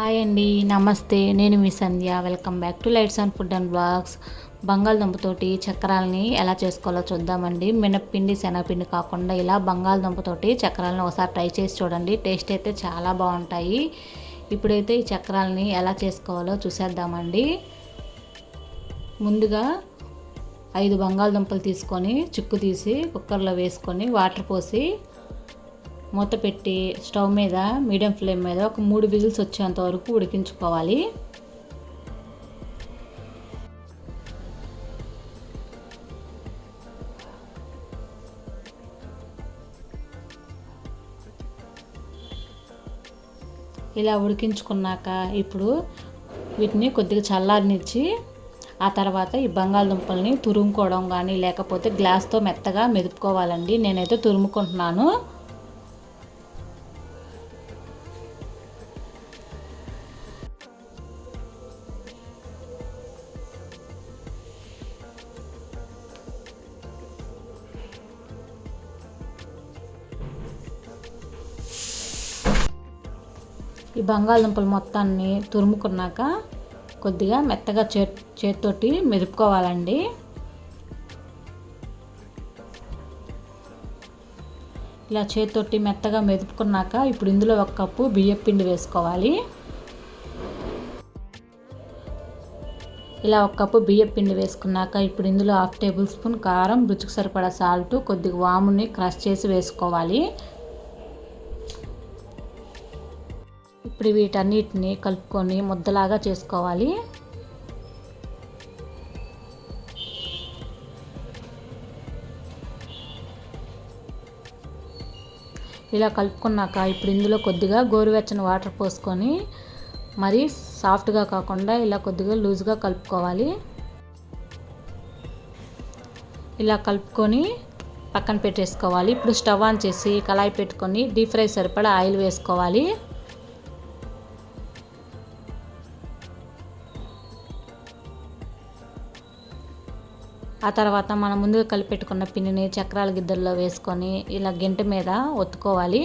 Hi అండి నమస్తే. నేను మీ Sandhya. Welcome back to lights and food and blogs. బంగాళదుంపతోటి చక్రాలని ఎలా చేసుకోవాలో చూద్దామండి. మినప్పిండి శనగపిండి కాకుండా ఇలా బంగాళదుంపతోటి చక్రాలని ఒకసారి ట్రై చేసి చూడండి. టేస్ట్ అయితే చాలా బాగుంటాయి. ఇప్పుడైతే ఈ చక్రాలని ఎలా చేసుకోవాలో చూసేద్దామండి. ముందుగా ఐదు బంగాళదుంపలు తీసుకొని చిక్కు తీసి కుక్కర్లో వేసుకొని వాటర్ పోసి మూత పెట్టి స్టవ్ మీద మీడియం ఫ్లేమ్ మీద ఒక మూడు విజిల్స్ వచ్చేంత వరకు ఉడికించుకోవాలి. ఇలా ఉడికించుకున్నాక ఇప్పుడు వీటిని కొద్దిగా చల్లారనిచ్చి ఆ తర్వాత ఈ బంగాళదుంపల్ని తురుముకోవడం కానీ లేకపోతే గ్లాస్తో మెత్తగా మెదుపుకోవాలండి. నేనైతే తురుముకుంటున్నాను. ఈ బంగాళదుంపలు మొత్తాన్ని తురుముకున్నాక కొద్దిగా మెత్తగా చే చేతితోటి మెదుపుకోవాలండి. ఇలా చేతితోటి మెత్తగా మెదుపుకున్నాక ఇప్పుడు ఇందులో ఒక కప్పు బియ్యం పిండి వేసుకోవాలి. ఇలా ఒక కప్పు బియ్యం పిండి వేసుకున్నాక ఇప్పుడు ఇందులో హాఫ్ టేబుల్ స్పూన్ కారం రుచికి సరిపడా సాల్ట్ కొద్దిగా వాముని క్రష్ చేసి వేసుకోవాలి. ఇప్పుడు వీటన్నిటిని కలుపుకొని ముద్దలాగా చేసుకోవాలి. ఇలా కలుపుకున్నాక ఇప్పుడు ఇందులో కొద్దిగా గోరువెచ్చని వాటర్ పోసుకొని మరీ సాఫ్ట్గా కాకుండా ఇలా కొద్దిగా లూజ్గా కలుపుకోవాలి. ఇలా కలుపుకొని పక్కన పెట్టేసుకోవాలి. ఇప్పుడు స్టవ్ ఆన్ చేసి కళాయి పెట్టుకొని డీప్ ఫ్రై సరిపడా ఆయిల్ వేసుకోవాలి. ఆ తర్వాత మనం ముందుగా కలిపెట్టుకున్న పిండిని చక్రాల గిద్దల్లో వేసుకొని ఇలా గింట మీద ఒత్తుకోవాలి.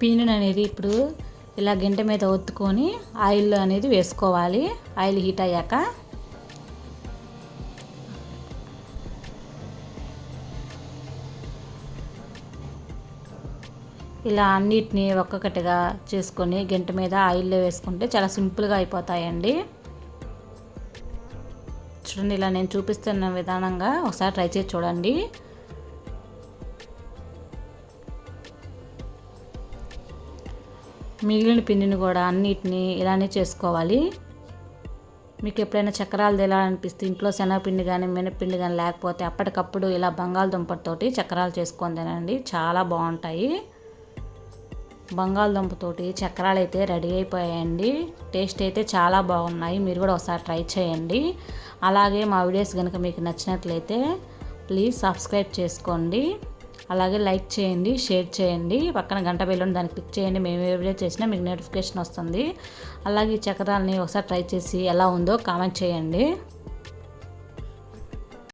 పీనుని అనేది ఇప్పుడు ఇలా గింట మీద ఒత్తుకొని ఆయిల్ అనేది వేసుకోవాలి. ఆయిల్ హీట్ అయ్యాక ఇలా అన్నిటిని ఒక్కొక్కటిగా చేసుకొని గంట మీద ఆయిల్లో వేసుకుంటే చాలా సింపుల్గా అయిపోతాయండి. చూడండి ఇలా నేను చూపిస్తున్న విధానంగా ఒకసారి ట్రై చేసి చూడండి. మిగిలిన పిండిని కూడా అన్నిటిని ఇలానే చేసుకోవాలి. మీకు ఎప్పుడైనా చక్రాలు తెలాలనిపిస్తే ఇంట్లో శనగపిండి కానీ మినపిండి కానీ లేకపోతే అప్పటికప్పుడు ఇలా బంగాళదుంపతోటి చక్రాలు చేసుకొని తినండి చాలా బాగుంటాయి. బంగాళదుంపతోటి చక్రాలు అయితే రెడీ అయిపోయాయండి. టేస్ట్ అయితే చాలా బాగున్నాయి. మీరు కూడా ఒకసారి ట్రై చేయండి. అలాగే మా వీడియోస్ కనుక మీకు నచ్చినట్లయితే ప్లీజ్ సబ్స్క్రైబ్ చేసుకోండి. అలాగే లైక్ చేయండి షేర్ చేయండి. పక్కన గంట బెల్లుని దాన్ని క్లిక్ చేయండి. మేము ఏ వీడియో చేసినా మీకు నోటిఫికేషన్ వస్తుంది. అలాగే ఈ చక్రాలని ఒకసారి ట్రై చేసి ఎలా ఉందో కామెంట్ చేయండి.